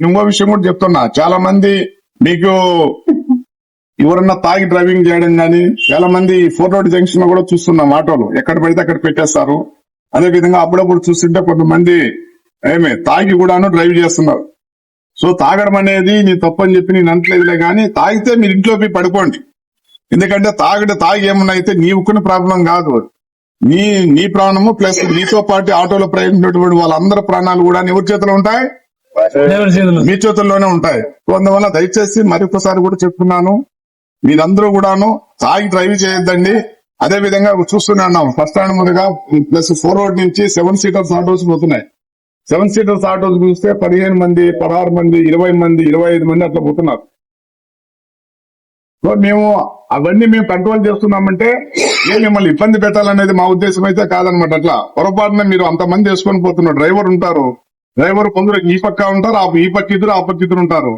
ఇంకో విషయం కూడా చెప్తున్నా. చాలా మంది మీకు ఎవరన్నా తాగి డ్రైవింగ్ చేయడం కానీ చాలా మంది ఫోర్ రోడ్ జంక్షన్లో కూడా చూస్తున్నాం ఆటోలు. ఎక్కడ పడితే అక్కడ పెట్టేస్తారు. అదే విధంగా అప్పుడప్పుడు చూస్తుంటే కొంతమంది ఏమే తాగి కూడాను డ్రైవ్ చేస్తున్నారు. సో తాగడం అనేది నీ తప్పని చెప్పి నేను అంటలేదులే కానీ తాగితే మీరు ఇంట్లో పోయి పడుకోండి. ఎందుకంటే తాగడ తాగి ఏమన్నా అయితే నీవుకున్న ప్రాబ్లం కాదు. నీ నీ ప్రాణము ప్లస్ నీతో పాటు ఆటోలో ప్రయాణించినటువంటి వాళ్ళందరి ప్రాణాలు కూడా ఎవరి చేతిలో ఉంటాయి. మీ చేతుల్లోనే ఉంటాయి. సో అందువల్ల దయచేసి మరొకసారి కూడా చెప్తున్నాను. మీరందరూ కూడాను తాగి డ్రైవ్ చేయొద్దండి. అదే విధంగా చూస్తున్నాం ఫస్ట్ స్టాండ్ ముందుగా ప్లస్ ఫోర్ రోడ్ నుంచి సెవెన్ సీటర్స్ ఆటోస్ పోతున్నాయి. సెవెన్ సీటర్స్ ఆటోస్ చూస్తే పదిహేను మంది పదహారు మంది ఇరవై మంది ఇరవై ఐదు మంది అట్లా పోతున్నారు. సో మేము అవన్నీ మేము కంట్రోల్ చేస్తున్నామంటే ఏం మిమ్మల్ని ఇబ్బంది పెట్టాలనేది మా ఉద్దేశం అయితే కాదనమాట అట్లా. పొరపాటున మీరు అంతమంది వేసుకొని పోతున్నారు డ్రైవర్ ఉంటారు. డ్రైవర్ కొందరు ఈ పక్క ఉంటారు ఆ ఈ పక్క ఇద్దరు ఆ పక్క ఇద్దరు ఉంటారు.